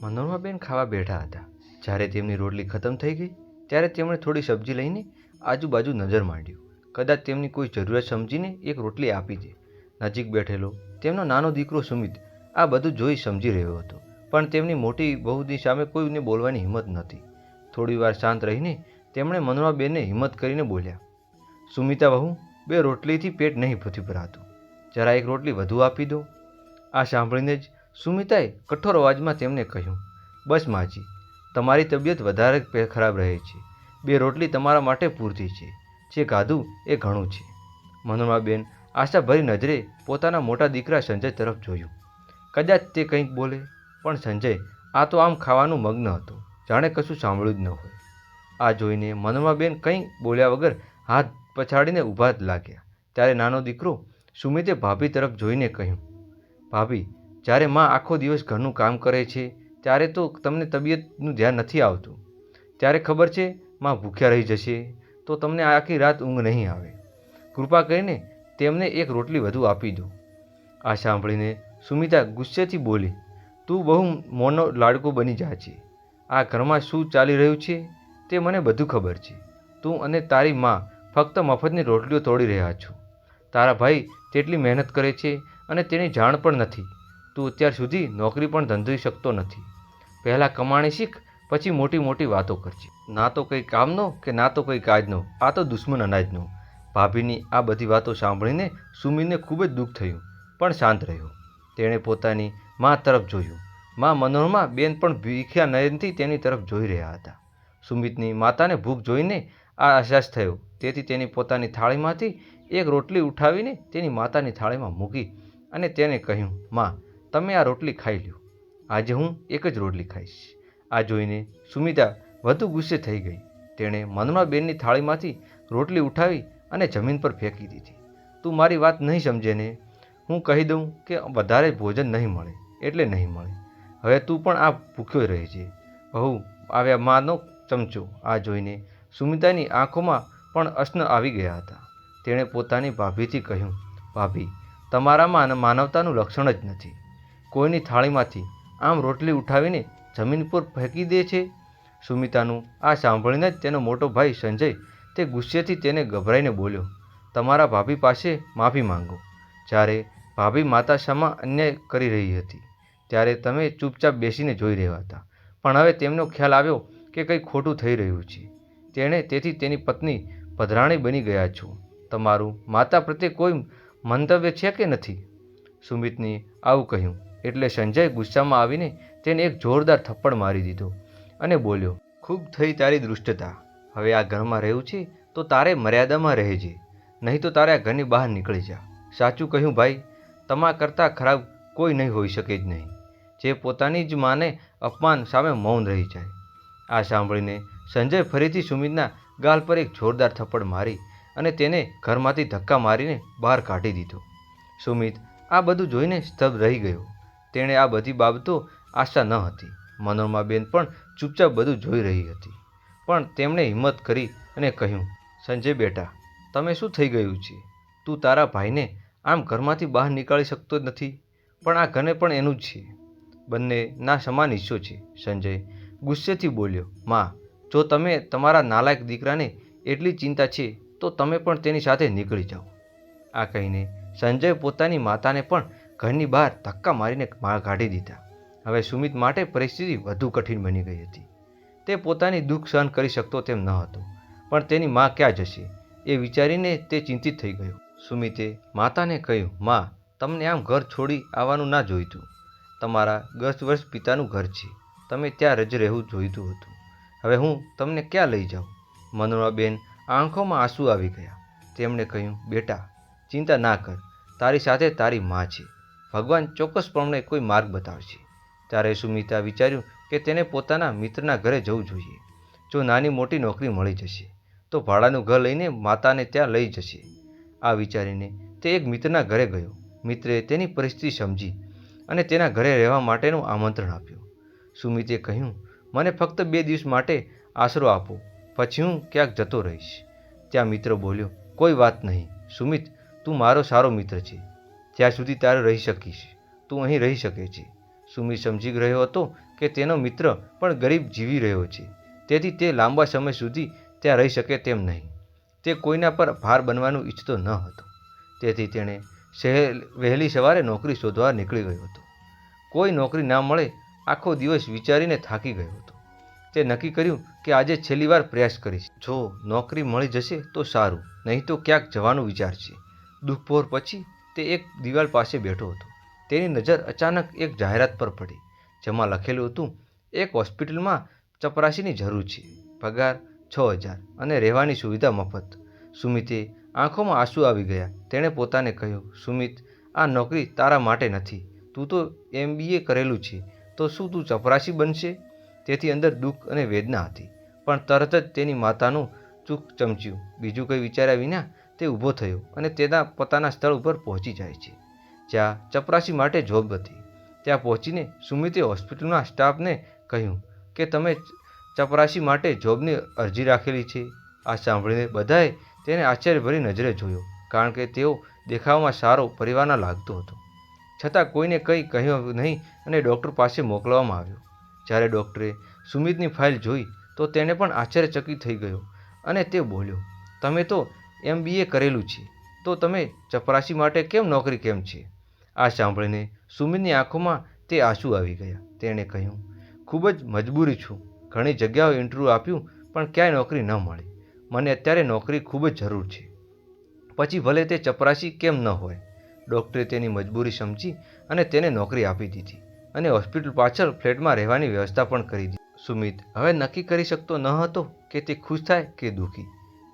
મનોરમાબેન ખાવા બેઠા હતા. જ્યારે તેમની રોટલી ખતમ થઈ ગઈ, ત્યારે તેમણે થોડી સબ્જી લઈને આજુબાજુ નજર માંડ્યું. કદાચ તેમની કોઈ જરૂરિયાત સમજીને એક રોટલી આપી દે. નજીક બેઠેલો, તેમનો નાનો દીકરો સુમિત, આ બધું જોઈ સમજી રહ્યો હતો. પણ તેમની મોટી બહુની સામે કોઈને બોલવાની હિંમત નહોતી. થોડી વાર શાંત રહીને તેમણે મનોરમાબેનને હિંમત કરીને બોલ્યા, સુમિતા બહુ બે રોટલીથી પેટ નહીં નથી ભરાતું જરા એક રોટલી વધુ આપી દો. આ સાંભળીને જ સુમિતાએ કઠોર અવાજમાં તેમને કહ્યું, બસ માજી, તમારી તબિયત વધારે ખરાબ રહે છે. બે રોટલી તમારા માટે પૂરતી છે. જે ખાધું એ ઘણું છે. મનોરમાબેન આશાભરી નજરે પોતાના મોટા દીકરા સંજય તરફ જોયું. કદાચ તે કંઈક બોલે, પણ સંજય આ તો આમ ખાવાનું મગ્ન હતો. જાણે કશું સાંભળ્યું જ ન હોય. આ જોઈને મનોરમાબેન કંઈ બોલ્યા વગર હાથ પછાડીને ઊભા જ લાગ્યા. ત્યારે નાનો દીકરો સુમિતે ભાભી તરફ જોઈને કહ્યું, ભાભી જ્યારે માં આખો દિવસ ઘરનું કામ કરે છે, ત્યારે તો તમને તબિયતનું ધ્યાન નથી આવતું. ત્યારે ખબર છે, માં ભૂખ્યા રહી જશે, તો તમને આખી રાત ઊંઘ નહીં આવે. કૃપા કરીને તેમને એક રોટલી વધુ આપી દો. આ સાંભળીને સુમિતા ગુસ્સેથી બોલી, તું બહુ મોનો લાડકો બની જાય છે. આ ઘરમાં શું ચાલી રહ્યું છે, તે મને બધું ખબર છે. તું અને તારી માં ફક્ત મફતની રોટલીઓ તોડી રહ્યા છો. તારા ભાઈ તેટલી મહેનત કરે છે અને તેની જાણ પણ નથી. તું અત્યાર સુધી નોકરી પણ ધંધી શકતો નથી. પહેલાં કમાણી શીખ, પછી મોટી મોટી વાતો કરજે. ના તો કંઈ કામનો કે ના તો કંઈ કાજનો, આ તો દુશ્મન અનાજનો. ભાભીની આ બધી વાતો સાંભળીને સુમીરને ખૂબ જ દુઃખ થયું, પણ શાંત રહ્યો. તેણે પોતાની મા તરફ જોયું. મા મનોરમા બેન પણ ભીખ્યા નયનથી તેની તરફ જોઈ રહ્યા હતા. સુમિતની માતાને ભૂખ જોઈને આ અહેસાસ થયો. તેથી તેની પોતાની થાળીમાંથી એક રોટલી ઉઠાવીને તેની માતાની થાળીમાં મૂકી અને તેને કહ્યું, માં તમે આ રોટલી ખાઈ લ્યો. આજે હું એક જ રોટલી ખાઈશ. આ જોઈને સુમિતા વધુ ગુસ્સે થઈ ગઈ. તેણે મનોરમાબેનની થાળીમાંથી રોટલી ઉઠાવી અને જમીન પર ફેંકી દીધી. તું મારી વાત નહીં સમજે ને. હું કહી દઉં કે વધારે ભોજન નહીં મળે, એટલે નહીં મળે. હવે તું પણ આ ભૂખ્યો રહે છે બહુ આવ્યા માનો ચમચો. આ જોઈને સુમિતાની આંખોમાં પણ અશ્ન આવી ગયા હતા. તેણે પોતાની ભાભીથી કહ્યું, ભાભી, તમારામાં માનવતાનું લક્ષણ જ નથી. કોઈની થાળીમાંથી આમ રોટલી ઉઠાવીને જમીન પર ફેંકી દે છે? સુમિતાનું આ સાંભળીને જ તેનો મોટો ભાઈ સંજય તે ગુસ્સેથી તેને ગભરાઈને બોલ્યો, તમારા ભાભી પાસે માફી માંગો. જ્યારે ભાભી માતા સામા અન્યાય કરી રહી હતી, ત્યારે તમે ચૂપચાપ બેસીને જોઈ રહ્યા હતા. પણ હવે તેમનો ખ્યાલ આવ્યો કે કંઈ ખોટું થઈ રહ્યું છે. તેણે તેથી તેની પત્ની પધરાણી બની ગયા છો. તમારું માતા પ્રત્યે કોઈ મંતવ્ય છે કે નથી? સુમિતની આવું કહ્યું. એટલે સંજય ગુસ્સામાં આવીને તેને એક જોરદાર થપ્પડ મારી દીધો અને બોલ્યો, ખૂબ થઈ તારી દૃષ્ટતા. હવે આ ઘરમાં રહેવું છે તો તારે મર્યાદામાં રહેજે. નહીં તો તારે આ ઘરની બહાર નીકળી જા. સાચું કહ્યું ભાઈ, તમા કરતાં ખરાબ કોઈ નહીં હોઈ શકે જ નહીં. જે પોતાની જ માને અપમાન સામે મૌન રહી જાય. આ સાંભળીને સંજય ફરીથી સુમિતના ગાલ પર એક જોરદાર થપ્પડ મારી અને તેને ઘરમાંથી ધક્કા મારીને બહાર કાઢી દીધો. સુમિત આ બધું જોઈને સ્તબ્ધ રહી ગયો. તેણે આ બધી બાબતો આશા ન હતી. મનોરમાબેન પણ ચૂપચાપ બધું જોઈ રહી હતી. પણ તેમણે હિંમત કરી અને કહ્યું, સંજય બેટા, તમે શું થઈ ગયું છે? તું તારા ભાઈને આમ ઘરમાંથી બહાર નીકાળી શકતો જ નથી. પણ આ ઘરને પણ એનું જ છે. બંને ના સમાન હિસ્સો છે. સંજય ગુસ્સેથી બોલ્યો, માં, જો તમે તમારા નાલાયક દીકરાને એટલી ચિંતા છે, તો તમે પણ તેની સાથે નીકળી જાઓ. આ કહીને સંજય પોતાની માતાને પણ ઘરની બહાર ધક્કા મારીને માર કાઢી દીધા. હવે સુમિત માટે પરિસ્થિતિ વધુ કઠિન બની ગઈ હતી. તે પોતાની દુઃખ સહન કરી શકતો તેમ ન હતો, પણ તેની માં ક્યાં જશે એ વિચારીને તે ચિંતિત થઈ ગયો. સુમિતે માતાને કહ્યું, માં, તમને આમ ઘર છોડી આવવાનું ના જોઈતું. તમારા ગત વર્ષ પિતાનું ઘર છે. તમે ત્યાં રજ રહેવું જોઈતું હતું. હવે હું તમને ક્યાં લઈ જાઉં? મનોરાબેન આંખોમાં આંસુ આવી ગયા. તેમણે કહ્યું, બેટા, ચિંતા ના કર. તારી સાથે તારી મા છે. ભગવાન ચોક્કસપણે કોઈ માર્ગ બતાવશે. ત્યારે સુમિતા વિચાર્યું કે તેને પોતાના મિત્રના ઘરે જવું જોઈએ. જો નાની મોટી નોકરી મળી જશે, તો ભાડાનું ઘર લઈને માતાને ત્યાં લઈ જશે. આ વિચારીને તે એક મિત્રના ઘરે ગયો. મિત્રે તેની પરિસ્થિતિ સમજી અને તેના ઘરે રહેવા માટેનું આમંત્રણ આપ્યું. સુમિતે કહ્યું, મને ફક્ત બે દિવસ માટે આશરો આપો, પછી હું ક્યાંક જતો રહીશ. ત્યાં મિત્ર બોલ્યો, કોઈ વાત નહીં. સુમિત, તું મારો સારો મિત્ર છે. જ્યાં સુધી તારે રહી શકીશ. તું અહીં રહી શકે છે. સુમિત સમજી રહ્યો હતો કે તેનો મિત્ર પણ ગરીબ જીવી રહ્યો છે. તેથી તે લાંબા સમય સુધી ત્યાં રહી શકે તેમ નહીં. તે કોઈના પર ભાર બનવાનું ઈચ્છતો ન હતો. તેથી તેણે સહેલ, વહેલી સવારે નોકરી શોધવા નીકળી ગયો હતો. કોઈ નોકરી ના મળે આખો દિવસ વિચારીને થાકી ગયો હતો. તે નક્કી કર્યું કે આજે છેલ્લી વાર પ્રયાસ કરીશ. જો નોકરી મળી જશે તો સારું, નહીં તો ક્યાંક જવાનું વિચાર છે. દુઃખભોર પછી તે એક દિવાલ પાસે બેઠો હતો. તેની નજર અચાનક એક જાહેરાત પર પડી, જેમાં લખેલું હતું, એક હોસ્પિટલમાં ચપરાશીની જરૂર છે, પગાર છ હજાર અને રહેવાની સુવિધા મફત. સુમિતે આંખોમાં આંસુ આવી ગયા. તેણે પોતાને કહ્યું, સુમિત, આ નોકરી તારા માટે નથી. તું તો એમબીએ કરેલું છે. તો શું તું ચપરાશી બનશે? તેથી અંદર દુઃખ અને વેદના હતી. પણ તરત જ તેની માતાનું ચૂક ચમચ્યું. બીજું કંઈ વિચાર્યા વિના તે ઊભો થયો અને તેના પોતાના સ્થળ ઉપર પહોંચી જાય છે. જ્યાં ચપરાશી માટે જોબ હતી. ત્યાં પહોંચીને સુમિતે હોસ્પિટલના સ્ટાફને કહ્યું કે, તમે ચપરાશી માટે જોબની અરજી રાખેલી છે. આ સાંભળીને બધાએ તેને આશ્ચર્યભરી નજરે જોયો, કારણ કે તેઓ દેખાવમાં સારો પરિવારના લાગતો હતો. છતાં કોઈને કંઈ કહ્યું નહીં અને ડૉક્ટર પાસે મોકલવામાં આવ્યો. જ્યારે ડૉક્ટરે સુમિતની ફાઇલ જોઈ, તો તેને પણ આશ્ચર્યચકિત થઈ ગયો અને તે બોલ્યો, તમે તો એમબીએ કરેલું છે. તો તમે ચપરાશી માટે કેમ નોકરી કેમ છે? આ સાંભળીને સુમિતની આંખોમાં તે આંસુ આવી ગયા. તેણે કહ્યું, ખૂબ જ મજબૂરી છું. ઘણી જગ્યાઓ ઇન્ટરવ્યૂ આપ્યું, પણ ક્યાંય નોકરી ન મળી. મને અત્યારે નોકરી ખૂબ જ જરૂર છે. પછી ભલે તે ચપરાશી કેમ ન હોય. ડૉક્ટરે તેની મજબૂરી સમજી અને તેને નોકરી આપી દીધી અને હોસ્પિટલ પાછળ ફ્લેટમાં રહેવાની વ્યવસ્થા પણ કરી દીધી. સુમિત, હવે નક્કી કરી શકતો ન હતો કે તે ખુશ થાય કે દુઃખી?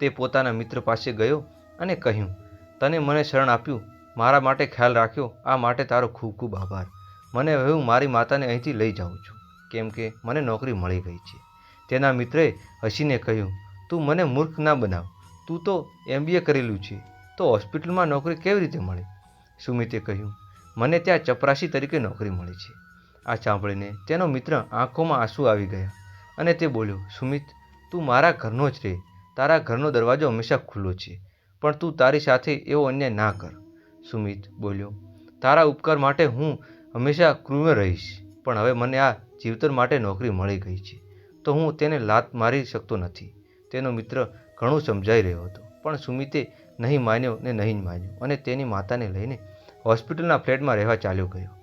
તે પોતાના મિત્ર પાસે ગયો અને કહ્યું, તને મને શરણ આપ્યું, મારા માટે ખ્યાલ રાખ્યો, આ માટે તારો ખૂબ ખૂબ આભાર. મને હવે હું મારી માતાને અહીંથી લઈ જાઉં છું. કેમ કે મને નોકરી મળી ગઈ છે. તેના મિત્રે હસીને કહ્યું, તું મને મૂર્ખ ના બનાવ. તું તો એમબીએ કરેલું છે. તો હોસ્પિટલમાં નોકરી કેવી રીતે મળે? સુમિતે કહ્યું, મને ત્યાં ચપરાશી તરીકે નોકરી મળી છે. આ સાંભળીને તેનો મિત્ર આંખોમાં આંસુ આવી ગયા અને તે બોલ્યો, સુમિત, તું મારા ઘરનો જ રહે તારા ઘરનો દરવાજો હંમેશા ખુલ્લો છે, પણ તું તારી સાથે એવો અન્યાય ના કર. સુમિત બોલ્યો, તારા ઉપકાર માટે હું હંમેશા ક્રૂમે રહીશ, પણ હવે મને આ જીવતર માટે નોકરી મળી ગઈ છે, તો હું તેને લાત મારી શકતો નથી. તેનો મિત્ર ઘણું સમજાઈ રહ્યો હતો, પણ સુમિતે નહીં માન્યો ને નહીં માન્યો અને તેની માતાને લઈને હોસ્પિટલના ફ્લેટમાં રહેવા ચાલ્યો ગયો.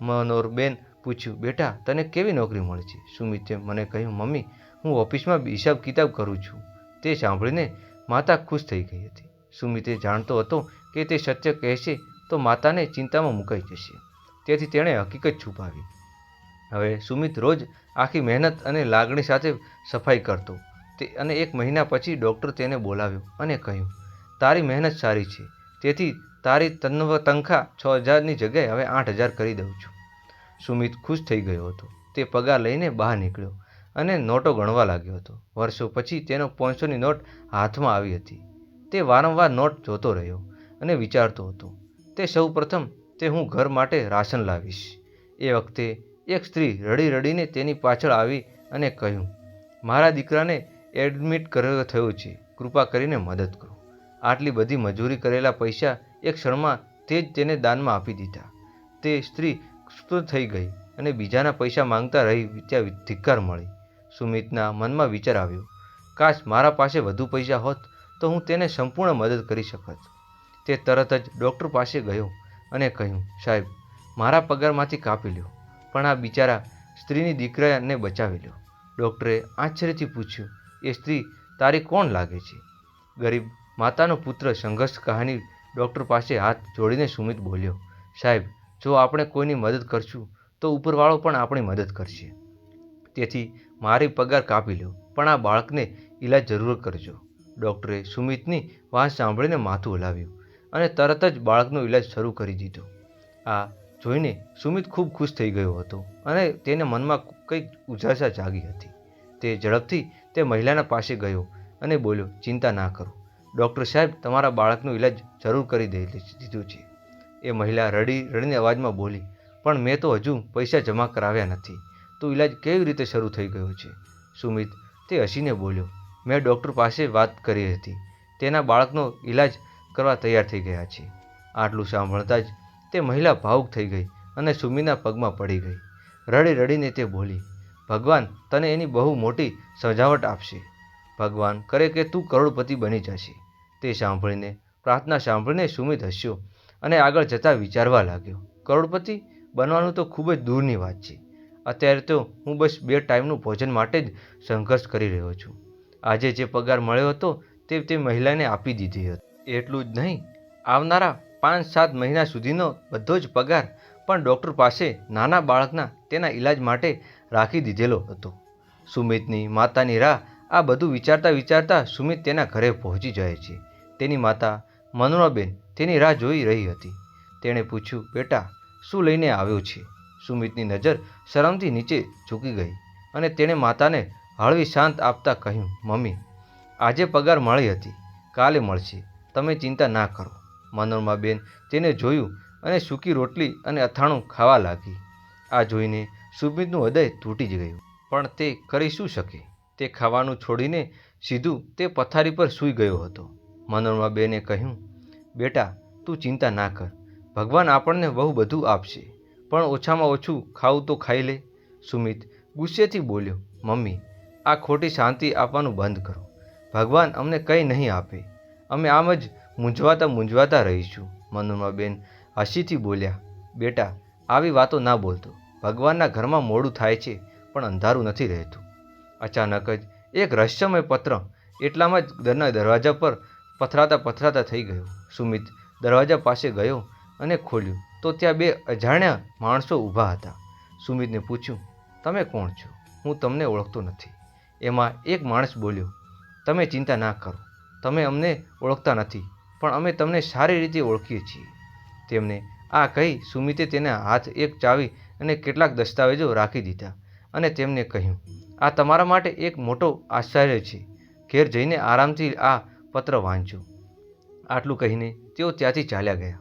મનોરબેન પૂછ્યું, બેટા, તને કેવી નોકરી મળી છે? સુમિતે મને કહ્યું, મમ્મી, હું ઓફિસમાં હિસાબ કિતાબ કરું છું તે સાંભળીને માતા ખુશ થઈ ગઈ હતી. સુમિતે જાણતો હતો કે તે સત્ય કહેશે તો માતાને ચિંતામાં મુકાઈ જશે. તેથી તેણે હકીકત છુપાવી. હવે સુમિત રોજ આખી મહેનત અને લાગણી સાથે સફાઈ કરતો તે અને એક મહિના પછી ડૉક્ટર તેને બોલાવ્યો અને કહ્યું, તારી મહેનત સારી છે. તેથી તારી તન્વ તનખા છ હજારની જગ્યાએ હવે આઠ હજાર કરી દઉં છું. સુમિત ખુશ થઈ ગયો હતો. તે પગાર લઈને બહાર નીકળ્યો. અને નોટો ગણવા લાગ્યો હતો. વર્ષો પછી તેનો પાંચસોની નોટ હાથમાં આવી હતી. તે વારંવાર નોટ જોતો રહ્યો અને વિચારતો હતો, તે સૌ પ્રથમ તે હું ઘર માટે રાશન લાવીશ. એ વખતે એક સ્ત્રી રડી રડીને તેની પાછળ આવી અને કહ્યું, મારા દીકરાને એડમિટ કર્યો થયો છે. કૃપા કરીને મદદ કરો. આટલી બધી મજૂરી કરેલા પૈસા એક ક્ષણમાં તે જ તેને દાનમાં આપી દીધા. તે સ્ત્રી સ્તુત થઈ ગઈ અને બીજાના પૈસા માંગતા રહી ત્યાં ધિક્કાર મળી. સુમિતના મનમાં વિચાર આવ્યો, કાશ મારા પાસે વધુ પૈસા હોત તો હું તેને સંપૂર્ણ મદદ કરી શકત. તે તરત જ ડૉક્ટર પાસે ગયો અને કહ્યું, સાહેબ, મારા પગારમાંથી કાપી લ્યો. પણ આ બિચારા સ્ત્રીની દીકરાને બચાવી લ્યો. ડૉક્ટરે આશ્ચર્યથી પૂછ્યું, એ સ્ત્રી તારી કોણ લાગે છે? ગરીબ માતાનો પુત્ર સંઘર્ષ કહાની ડૉક્ટર પાસે હાથ જોડીને સુમિત બોલ્યો, સાહેબ, જો આપણે કોઈની મદદ કરશું તો ઉપરવાળો પણ આપણી મદદ કરશે. તેથી મારી પગાર કાપી લો પણ આ બાળકને ઈલાજ જરૂર કરજો. ડૉક્ટરે સુમિતની વાત સાંભળીને માથું હલાવ્યું અને તરત જ બાળકનો ઈલાજ શરૂ કરી દીધો. આ જોઈને સુમિત ખૂબ ખુશ થઈ ગયો હતો અને તેને મનમાં કંઈક ઉજાસા જાગી હતી. તે ઝડપથી તે મહિલાના પાસે ગયો અને બોલ્યો, ચિંતા ના કરો. ડૉક્ટર સાહેબ તમારા બાળકનો ઈલાજ જરૂર કરી દે દીધું છે. એ મહિલા રડી, રડીને અવાજમાં બોલી, પણ મેં તો હજુ પૈસા જમા કરાવ્યા નથી. તો ઈલાજ કેવી રીતે શરૂ થઈ ગયો છે? સુમિત તે હસીને બોલ્યો, મેં ડૉક્ટર પાસે વાત કરી હતી. તેના બાળકનો ઈલાજ કરવા તૈયાર થઈ ગયા છે. આટલું સાંભળતા જ તે મહિલા ભાવુક થઈ ગઈ અને સુમીના પગમાં પડી ગઈ. રડી રડીને તે બોલી, ભગવાન, તને એની બહુ મોટી સજાવટ આપશે. ભગવાન, કરે કે તું કરોડપતિ બની જશે. તે સાંભળીને, પ્રાર્થના સાંભળીને સુમિત હસ્યો અને આગળ જતાં વિચારવા લાગ્યો, કરોડપતિ બનવાનું તો ખૂબ જ દૂરની વાત છે. અત્યારે તો હું બસ બે ટાઈમનું ભોજન માટે જ સંઘર્ષ કરી રહ્યો છું. આજે જે પગાર મળ્યો હતો તે તે મહિલાને આપી દીધી હતી. એટલું જ નહીં, આવનારા પાંચ સાત મહિના સુધીનો બધો જ પગાર પણ ડૉક્ટર પાસે નાના બાળકના તેના ઈલાજ માટે રાખી દીધેલો હતો. સુમિતની માતાની રાહ આ બધું વિચારતા વિચારતા સુમિત તેના ઘરે પહોંચી જાય છે. તેની માતા મનોરાબેન તેની રાહ જોઈ રહી હતી. તેણે પૂછ્યું, બેટા, શું લઈને આવ્યો છે? સુમિતની નજર શરમથી નીચે ઝૂકી ગઈ અને તેણે માતાને હળવી શાંત આપતા કહ્યું, મમ્મી, આજે પગાર મળી હતી, કાલે મળશે. તમે ચિંતા ના કરો. મનોરમાબેન તેને જોયું અને સૂકી રોટલી અને અથાણું ખાવા લાગી. આ જોઈને સુમિતનું હૃદય તૂટી જ ગયું. પણ તે કરી શું શકે? તે ખાવાનું છોડીને સીધું તે પથારી પર સૂઈ ગયો હતો. મનોરમાબેને કહ્યું, બેટા, તું ચિંતા ના કર. ભગવાન આપણને બહુ બધું આપશે. પણ ઓછામાં ઓછું ખાવું તો ખાઈ લે. સુમિત ગુસ્સેથી બોલ્યો, મમ્મી, આ ખોટી શાંતિ આપવાનું બંધ કરો. ભગવાન અમને કંઈ નહીં આપે. અમે આમ જ મૂંઝવાતા મૂંઝવાતા રહીશું. મનુમાબેન હસીથી બોલ્યા, બેટા, આવી વાતો ના બોલતો. ભગવાનના ઘરમાં મોડું થાય છે, પણ અંધારું નથી રહેતું. અચાનક જ એક રહસ્યમય પત્ર એટલામાં જ ઘરના દરવાજા પર પથરાતા પથરાતા થઈ ગયો. સુમિત દરવાજા પાસે ગયો અને ખોલ્યું. તો ત્યાં બે અજાણ્યા માણસો ઊભા હતા. સુમિતને પૂછ્યું, તમે કોણ છો? હું તમને ઓળખતો નથી. એમાં એક માણસ બોલ્યો, તમે ચિંતા ના કરો, તમે અમને ઓળખતા નથી, પણ અમે તમને સારી રીતે ઓળખીએ છીએ. તેમને આ કહી સુમિતે તેના હાથ એક ચાવી અને કેટલાક દસ્તાવેજો રાખી દીધા અને તેમને કહ્યું, આ તમારા માટે એક મોટો આશ્ચર્ય છે. ઘેર જઈને આરામથી આ પત્ર વાંચો આટલું કહીને તેઓ ત્યાંથી ચાલ્યા ગયા.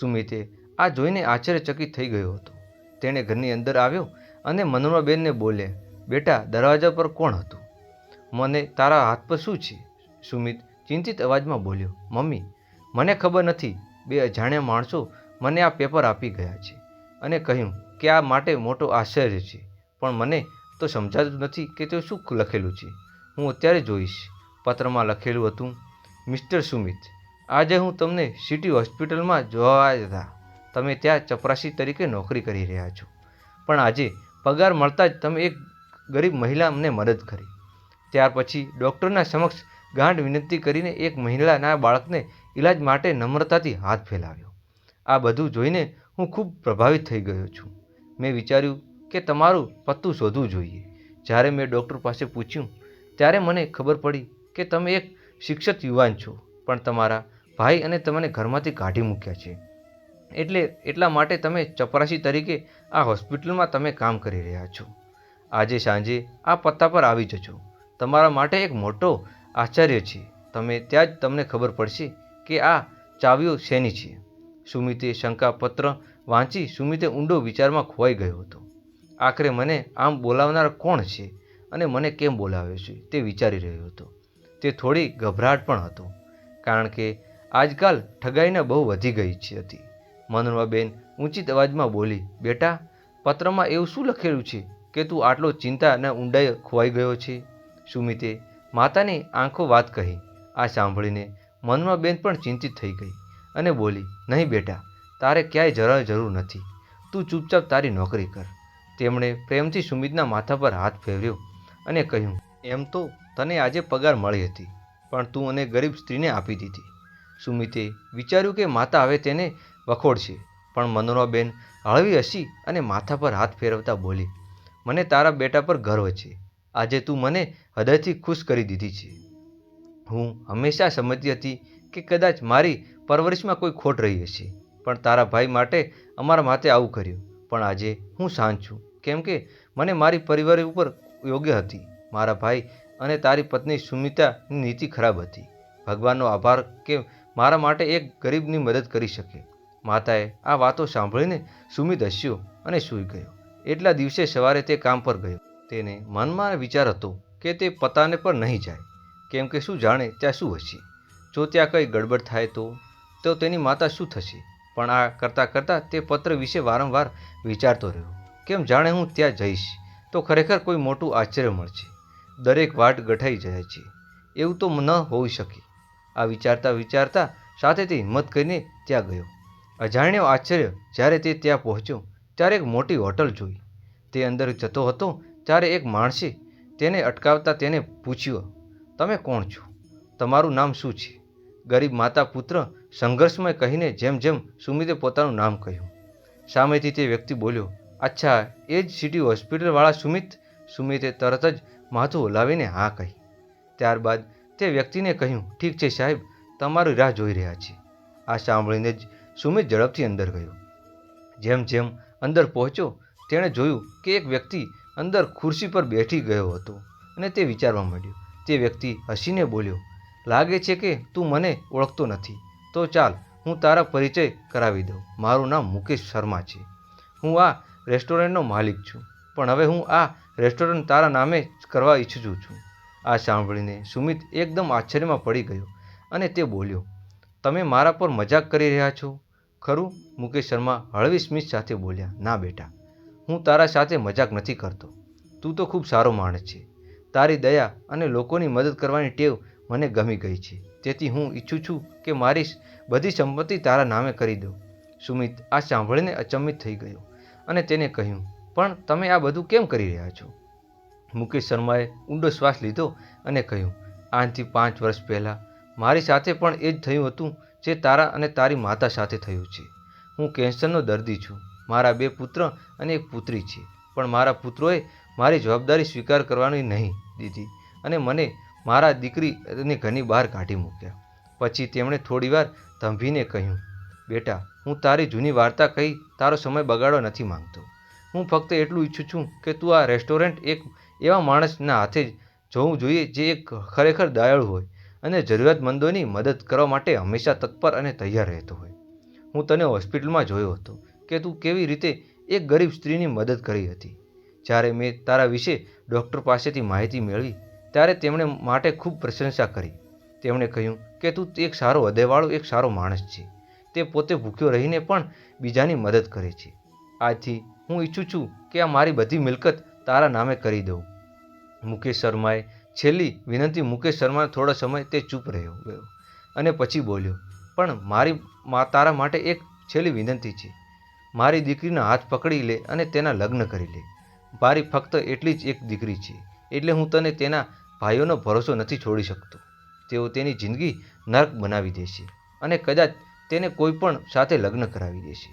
સુમિતે આ જોઈને આશ્ચર્યચકિત થઈ ગયો હતો. તેણે ઘરની અંદર આવ્યો અને મનોરમાબેનને બોલે, બેટા, દરવાજા પર કોણ હતું? મને તારા હાથ પર શું છે? સુમિત ચિંતિત અવાજમાં બોલ્યો, મમ્મી, મને ખબર નથી. બે અજાણ્યા માણસો મને આ પેપર આપી ગયા છે અને કહ્યું કે આ માટે મોટો આશ્ચર્ય છે, પણ મને તો સમજાતું નથી કે તે શું લખેલું છે. હું અત્યારે જોઈશ. પત્રમાં લખેલું હતું, મિસ્ટર સુમિત, આજે હું તમને સિટી હોસ્પિટલમાં જોવા હતા. તમે ત્યાં ચપરાસી તરીકે નોકરી કરી રહ્યા છો. પણ આજે પગાર મળતા જ તમે એક ગરીબ મહિલાને મદદ કરી. ત્યાર પછી ડૉક્ટરના સમક્ષ ગાંઠ વિનંતી કરીને એક મહિલાના બાળકને ઈલાજ માટે નમ્રતાથી હાથ ફેલાવ્યો. આ બધું જોઈને હું ખૂબ પ્રભાવિત થઈ ગયો છું. મેં વિચાર્યું કે તમારું પત્તું શોધવું જોઈએ. જ્યારે મેં ડૉક્ટર પાસે પૂછ્યું, ત્યારે મને ખબર પડી કે તમે એક શિક્ષિત યુવાન છો, પણ તમારા ભાઈ અને તમને ઘરમાંથી કાઢી મૂક્યા છે. એટલે એટલા માટે તમે ચપરાસી તરીકે આ હોસ્પિટલમાં તમે કામ કરી રહ્યા છો. આજે સાંજે આ પત્તા પર આવી જજો. તમારા માટે એક મોટો આશ્ચર્ય છે. તમે ત્યાં જ તમને ખબર પડશે કે આ ચાવીઓ શેની છે. સુમિતે શંકાપત્ર વાંચી સુમિતે ઊંડો વિચારમાં ખોવાઈ ગયો હતો. આખરે મને આમ બોલાવનાર કોણ છે અને મને કેમ બોલાવ્યો છે તે વિચારી રહ્યો હતો. તે થોડી ગભરાટ પણ હતો. કારણ કે આજકાલ ઠગાઈને બહુ વધી ગઈ હતી. મનોરમાબેન ઊંચિત અવાજમાં બોલી, બેટા, પત્રમાં એવું શું લખેલું છે કે તું આટલો ચિંતા અને ઊંડાઈ ખોવાઈ ગયો છે? સુમિતે માતાની આંખો વાત કહી. આ સાંભળીને મનોરમાબેન પણ ચિંતિત થઈ ગઈ અને બોલી, નહીં બેટા, તારે ક્યાંય જરા જરૂર નથી. તું ચૂપચાપ તારી નોકરી કર. તેમણે પ્રેમથી સુમિતના માથા પર હાથ ફેરવ્યો અને કહ્યું, એમ તો તને આજે પગાર મળી હતી, પણ તું અને ગરીબ સ્ત્રીને આપી દીધી. સુમિતે વિચાર્યું કે માતા હવે તેને વખોડશે પણ મનોરમાબેન હળવી હસી અને માથા પર હાથ ફેરવતા બોલી, મને તારા બેટા પર ગર્વ છે. આજે તું મને હૃદયથી ખુશ કરી દીધી છે. હું હંમેશા સમજતી હતી કે કદાચ મારી પરવરિશમાં કોઈ ખોટ રહી હશે, પણ તારા ભાઈ માટે અમારા માથે આવું કર્યું. પણ આજે હું શાંત છું. કેમ કે મને મારી પરિવાર ઉપર યોગ્ય હતી. મારા ભાઈ અને તારી પત્ની સુમિતાની નીતિ ખરાબ હતી. ભગવાનનો આભાર કે મારા માટે એક ગરીબની મદદ કરી શકે. માતાએ આ વાતો સાંભળીને સુમિત હસ્યો અને સૂઈ ગયો. એટલા દિવસે સવારે તે કામ પર ગયો. તેને મનમાં વિચાર હતો કે તે પતાને પર નહીં જાય. કેમ કે શું જાણે ત્યાં શું હશે? જો ત્યાં કંઈ ગડબડ થાય તો? તો તેની માતા શું થશે? પણ આ કરતાં કરતાં તે પત્ર વિશે વારંવાર વિચારતો રહ્યો. કેમ જાણે હું ત્યાં જઈશ? તો ખરેખર કોઈ મોટું આશ્ચર્ય મળશે. દરેક વાટ ગઠાઈ જાય છે. એવું તો ન હોઈ શકે. આ વિચારતા વિચારતા સાથે તે હિંમત કરીને ત્યાં ગયો. અજાણ્યો આશ્ચર્ય જ્યારે તે ત્યાં પહોંચ્યો, ત્યારે એક મોટી હોટલ જોઈ. તે અંદર જતો હતો ત્યારે એક માણસે તેને અટકાવતા તેને પૂછ્યું, તમે કોણ છો? તમારું નામ શું છે? ગરીબ માતા પુત્ર સંઘર્ષમય કહીને જેમ જેમ સુમિતે પોતાનું નામ કહ્યું. સામેથી તે વ્યક્તિ બોલ્યો, અચ્છા, એ જ સિટી હોસ્પિટલવાળા સુમિત? સુમિતે તરત જ માથું હલાવીને હા કહી. ત્યારબાદ તે વ્યક્તિને કહ્યું, ઠીક છે સાહેબ, તમારી રાહ જોઈ રહ્યા છે. આ સાંભળીને જ સુમિત ઝડપથી અંદર ગયો. જેમ જેમ અંદર પહોંચ્યો, તેણે જોયું કે એક વ્યક્તિ અંદર ખુરશી પર બેઠી ગયો હતો અને તે વિચારવા માંડ્યો. તે વ્યક્તિ હસીને બોલ્યો, લાગે છે કે તું મને ઓળખતો નથી. તો ચાલ, હું તારા પરિચય કરાવી દઉં. મારું નામ મુકેશ શર્મા છે. હું આ રેસ્ટોરન્ટનો માલિક છું, પણ હવે હું આ રેસ્ટોરન્ટ તારા નામે જ કરવા ઈચ્છું છું. આ સાંભળીને સુમિત એકદમ આશ્ચર્યમાં પડી ગયો અને તે બોલ્યો, તમે મારા પર મજાક કરી રહ્યા છો? ખરું? મુકેશ શર્મા હળવી સ્મિત સાથે બોલ્યા, ના બેટા, હું તારા સાથે મજાક નથી કરતો. તું તો ખૂબ સારો માણસ છે. તારી દયા અને લોકોની મદદ કરવાની ટેવ મને ગમી ગઈ છે. તેથી હું ઈચ્છું છું કે મારી બધી સંપત્તિ તારા નામે કરી દઉં. સુમિત આ સાંભળીને અચંબિત થઈ ગયો અને તેને કહ્યું, પણ તમે આ બધું કેમ કરી રહ્યા છો? મુકેશ શર્માએ ઊંડો શ્વાસ લીધો અને કહ્યું, આજથી પાંચ વર્ષ પહેલાં મારી સાથે પણ એ જ થયું હતું જે તારા અને તારી માતા સાથે થયું છે. હું કેન્સરનો દર્દી છું. મારા બે પુત્ર અને એક પુત્રી છે. પણ મારા પુત્રોએ મારી જવાબદારી સ્વીકાર કરવાની નહીં દીધી અને મને મારા દીકરી અને ઘરની બહાર કાઢી મૂક્યા. પછી તેમણે થોડીવાર ધંભીને કહ્યું, બેટા, હું તારી જૂની વાર્તા કહી તારો સમય બગાડવા નથી માંગતો. હું ફક્ત એટલું ઈચ્છું છું કે તું આ રેસ્ટોરન્ટ એક એવા માણસના હાથે જ જોવું જોઈએ જે એક ખરેખર દયાળુ હોય. અને જરૂરિયાતમંદોની મદદ કરવા માટે હંમેશા તત્પર અને તૈયાર રહેતો હોય. હું તને હોસ્પિટલમાં જોયો હતો કે તું કેવી રીતે એક ગરીબ સ્ત્રીની મદદ કરી હતી. જ્યારે મેં તારા વિશે ડૉક્ટર પાસેથી માહિતી મેળવી, ત્યારે તેમણે માટે ખૂબ પ્રશંસા કરી. તેમણે કહ્યું કે તું એક સારો હૃદયવાળો, એક સારો માણસ છે. તે પોતે ભૂખ્યો રહીને પણ બીજાની મદદ કરે છે. આજથી હું ઈચ્છું છું કે આ મારી બધી મિલકત તારા નામે કરી દઉં. મુકેશ શર્માએ છેલ્લી વિનંતી મુકેશ શર્મા થોડો સમય તે ચૂપ રહ્યો, ગયો અને પછી બોલ્યો, પણ મારી મા- તારા માટે એક છેલ્લી વિનંતી છે. મારી દીકરીના હાથ પકડી લે અને તેના લગ્ન કરી લે. મારી ફક્ત એટલી જ એક દીકરી છે, એટલે હું તને તેના ભાઈઓનો ભરોસો નથી છોડી શકતો. તેઓ તેની જિંદગી નર્ક બનાવી દેશે અને કદાચ તેને કોઈ પણ સાથે લગ્ન કરાવી દેશે.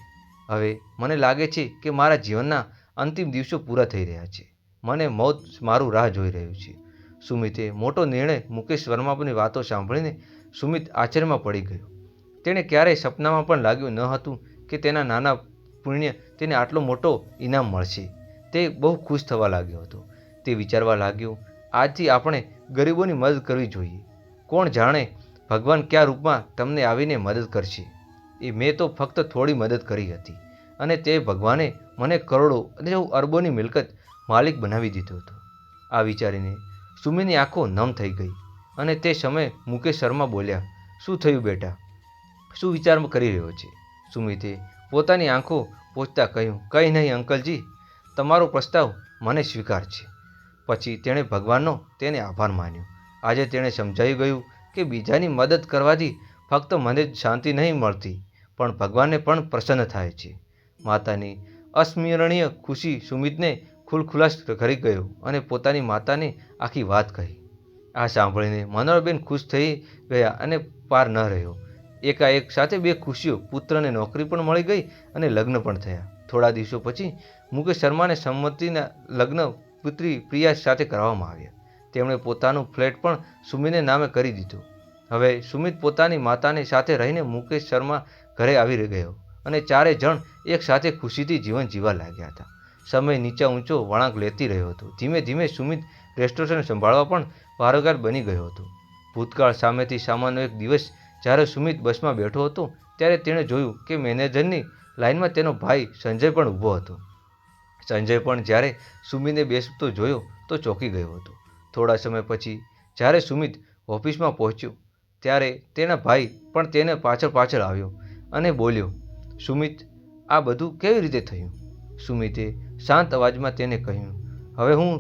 હવે મને લાગે છે કે મારા જીવનના અંતિમ દિવસો પૂરા થઈ રહ્યા છે. મને મોત મારું રાહ જોઈ રહ્યું છે. સુમિતે મોટો નિર્ણય મુકેશ વર્માની વાતો સાંભળીને સુમિત આશ્ચર્યમાં પડી ગયો. તેણે ક્યારેય સપનામાં પણ લાગ્યું ન હતું કે તેના નાના પુણ્ય તેને આટલો મોટો ઇનામ મળશે. તે બહુ ખુશ થવા લાગ્યો હતો. તે વિચારવા લાગ્યો, આજથી આપણે ગરીબોની મદદ કરવી જોઈએ. કોણ જાણે ભગવાન કયા રૂપમાં તમને આવીને મદદ કરશે. એ મેં તો ફક્ત થોડી મદદ કરી હતી અને તે ભગવાને મને કરોડો અને અરબોની મિલકત માલિક બનાવી દીધો હતો. આ વિચારીને સુમીની આંખો નમ થઈ ગઈ અને તે સમયે મુકેશ શર્મા બોલ્યા, શું થયું બેટા? શું વિચાર કરી રહ્યો છે? સુમિતે પોતાની આંખો પોચતા કહ્યું, કંઈ નહીં અંકલજી, તમારો પ્રસ્તાવ મને સ્વીકાર છે. પછી તેણે ભગવાનનો તેને આભાર માન્યો. આજે તેણે સમજાઈ ગયું કે બીજાની મદદ કરવાથી ફક્ત મને જ શાંતિ નહીં મળતી, પણ ભગવાનને પણ પ્રસન્ન થાય છે. માતાની અસ્મરણીય ખુશી સુમિતને ખુલખુલાસ ઘરે ગયો અને પોતાની માતાને આખી વાત કહી. આ સાંભળીને મનોહરબેન ખુશ થઈ ગયા અને પાર ન રહ્યો. એકાએક સાથે બે ખુશીઓ, પુત્રને નોકરી પણ મળી ગઈ અને લગ્ન પણ થયા. થોડા દિવસો પછી મુકેશ શર્માને સંમતિના લગ્ન પુત્રી પ્રિયા સાથે કરવામાં આવ્યા. તેમણે પોતાનું ફ્લેટ પણ સુમિતને નામે કરી દીધું. હવે સુમિત પોતાની માતાને સાથે રહીને મુકેશ શર્મા ઘરે આવી ગયો અને ચારે જણ એક સાથે ખુશીથી જીવન જીવવા લાગ્યા હતા. સમય નીચા ઊંચો વળાંક લેતી રહ્યો હતો. ધીમે ધીમે સુમિત રેસ્ટોરન્ટ સંભાળવા પણ વારોગાર બની ગયો હતો. ભૂતકાળ સામેથી સામાનો એક દિવસ જ્યારે સુમિત બસમાં બેઠો હતો, ત્યારે તેણે જોયું કે મેનેજરની લાઇનમાં તેનો ભાઈ સંજય પણ ઊભો હતો. સંજય પણ જ્યારે સુમિતને બેસતો જોયો, તો ચોંકી ગયો હતો. થોડા સમય પછી જ્યારે સુમિત ઓફિસમાં પહોંચ્યો, ત્યારે તેના ભાઈ પણ તેને પાછળ પાછળ આવ્યો અને બોલ્યો, સુમિત, આ બધું કેવી રીતે થયું? સુમિતે શાંત અવાજમાં તેને કહ્યું, હવે હું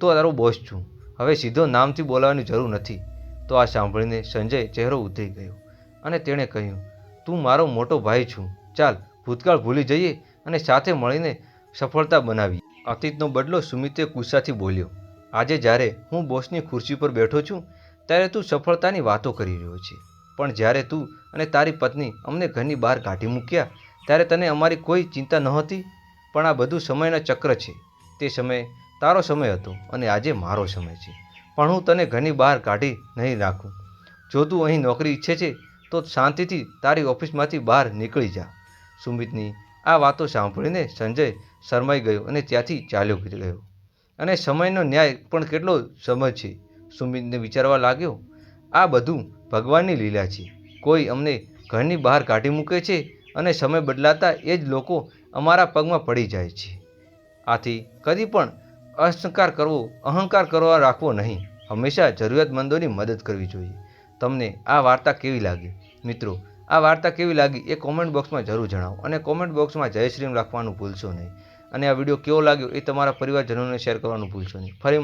તો તારો બોસ છું. હવે સીધો નામથી બોલાવવાની જરૂર નથી. તો આ સાંભળીને સંજય ચહેરો ઉતરી ગયો અને તેણે કહ્યું, તું મારો મોટો ભાઈ છું. ચાલ, ભૂતકાળ ભૂલી જઈએ અને સાથે મળીને સફળતા બનાવી અતીતનો બદલો સુમિતે ગુસ્સાથી બોલ્યો, આજે જ્યારે હું બોસની ખુરશી પર બેઠો છું, ત્યારે તું સફળતાની વાતો કરી રહ્યો છે. પણ જ્યારે તું અને તારી પત્ની અમને ઘરની બહાર કાઢી મૂક્યા, ત્યારે તને અમારી કોઈ ચિંતા નહોતી? પણ આ બધું સમયના ચક્ર છે. તે સમયે તારો સમય હતો અને આજે મારો સમય છે. પણ હું તને ઘરની બહાર કાઢી નહીં રાખું. જો તું અહીં નોકરી ઈચ્છે છે, તો શાંતિથી તારી ઓફિસમાંથી બહાર નીકળી જા. સુમિતની આ વાતો સાંભળીને સંજય શરમાઈ ગયો અને ત્યાંથી ચાલ્યો ગયો અને સમયનો ન્યાય પણ કેટલો સમજ છે? સુમિતને વિચારવા લાગ્યો, આ બધું ભગવાનની લીલા છે. કોઈ અમને ઘરની બહાર કાઢી મૂકે છે અને સમય બદલાતા એ જ લોકો અમારા પગમાં પડી જાય છે. આથી કદી પણ અસંકાર કરવો, અહંકાર કરવા રાખવો નહીં. હંમેશા જરૂરિયાતમંદોની મદદ કરવી જોઈએ. તમને આ વાર્તા કેવી લાગી? મિત્રો, આ વાર્તા કેવી લાગી એ કોમેન્ટ બોક્સમાં જરૂર જણાવો અને કોમેન્ટ બોક્સમાં જય શ્રીમ લખવાનું ભૂલશો નહીં. અને આ વીડિયો કેવો લાગ્યો એ તમારા પરિવારજનોને શેર કરવાનું ભૂલશો નહીં. ફરી